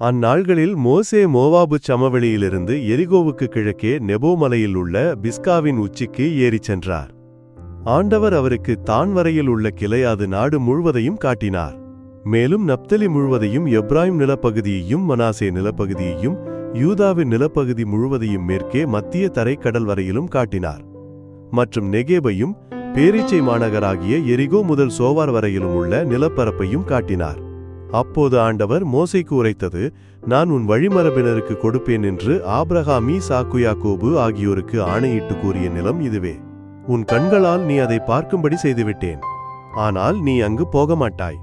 அந்நாள்களில் மோசே மோவாபுச் சமவெளியிலிருந்து எரிகோவுக்கு கிழக்கே நெபோ மலையில் உள்ள பிஸ்காவின் உச்சிக்கு ஏறிச் சென்றார். ஆண்டவர் அவருக்கு தான் வரையில் உள்ள கிளையாது நாடு முழுவதையும் காட்டினார். மேலும் நப்தலி முழுவதையும் எப்ராஹிம் நிலப்பகுதியையும் மனாசே நிலப்பகுதியையும் யூதாவின் நிலப்பகுதி முழுவதையும் மேற்கே மத்திய தரைக்கடல் வரையிலும் காட்டினார். மற்றும் நெகேபையும் பேரீச்சை மாநகராகிய எரிகோ முதல் சோவார் வரையிலும் உள்ள நிலப்பரப்பையும் காட்டினார். அப்போது ஆண்டவர் மோசைக்கு உரைத்தது நான் உன் வழிமரபினருக்கு கொடுப்பேன் என்று ஆப்ரஹாமி சாக்குயாக்கோபு ஆகியோருக்கு ஆணையிட்டு கூறிய நிலம் இதுவே. உன் கண்களால் நீ அதை பார்க்கும்படி செய்துவிட்டேன். ஆனால் நீ அங்கு போக மாட்டாய்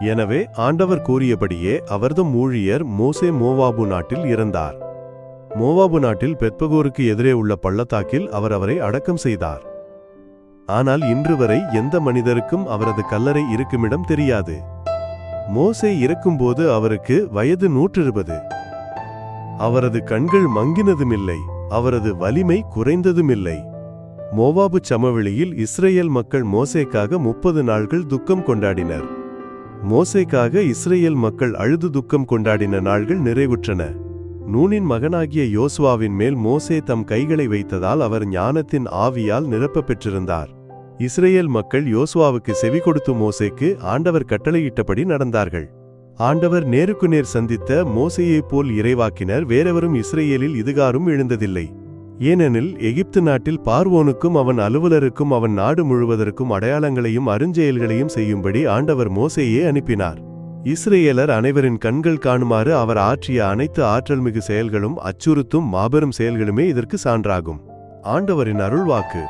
எனவே ஆண்டவர் கூறியபடியே அவர்தம் ஊழியர் மோசே மோவாபு நாட்டில் இறந்தார். மோவாபு நாட்டில் பெத்பகோருக்கு எதிரே உள்ள பள்ளத்தாக்கில் அவர் அவரை அடக்கம் செய்தார். ஆனால் இன்று வரை எந்த மனிதருக்கும் அவரது கல்லறை இருக்குமிடம் தெரியாது. மோசே இறக்கும்போது அவருக்கு வயது நூற்றிருபது. அவரது கண்கள் மங்கினதுமில்லை அவரது வலிமை குறைந்ததுமில்லை. மோவாபு சமவெளியில் இஸ்ரேல் மக்கள் மோசேக்காக முப்பது நாள்கள் துக்கம் கொண்டாடினர். மோசேக்காக இஸ்ரேல் மக்கள் அழுது துக்கம் கொண்டாடின நாள்கள் நிறைவுற்றன. நூனின் மகனாகிய யோசுவாவின் மேல் மோசே தம் கைகளை வைத்ததால் அவர் ஞானத்தின் ஆவியால் நிரப்பப் பெற்றிருந்தார் இஸ்ரேல் மக்கள் யோசுவாவுக்கு செவி கொடுத்து மோசேக்கு ஆண்டவர் கட்டளையிட்டபடி நடந்தார்கள். ஆண்டவர் நேருக்கு நேர் சந்தித்த மோசையைப் போல் இறைவாக்கினர் வேறெவரும் இஸ்ரேலில் இதுகாரும் எழுந்ததில்லை. ஏனெனில் எகிப்து நாட்டில் பார்வோனுக்கும் அவன் அலுவலருக்கும் அவன் நாடு முழுவதற்கும் அடையாளங்களையும் அருஞ்செயல்களையும் செய்யும்படி ஆண்டவர் மோசேயே அனுப்பினார். இஸ்ரேலர் அனைவரின் கண்கள் காணுமாறு அவர் ஆற்றிய அனைத்து ஆற்றல்மிகு செயல்களும் அச்சுறுத்தும் மாபெரும் செயல்களுமே இதற்கு சான்றாகும். ஆண்டவரின் அருள்வாக்கு.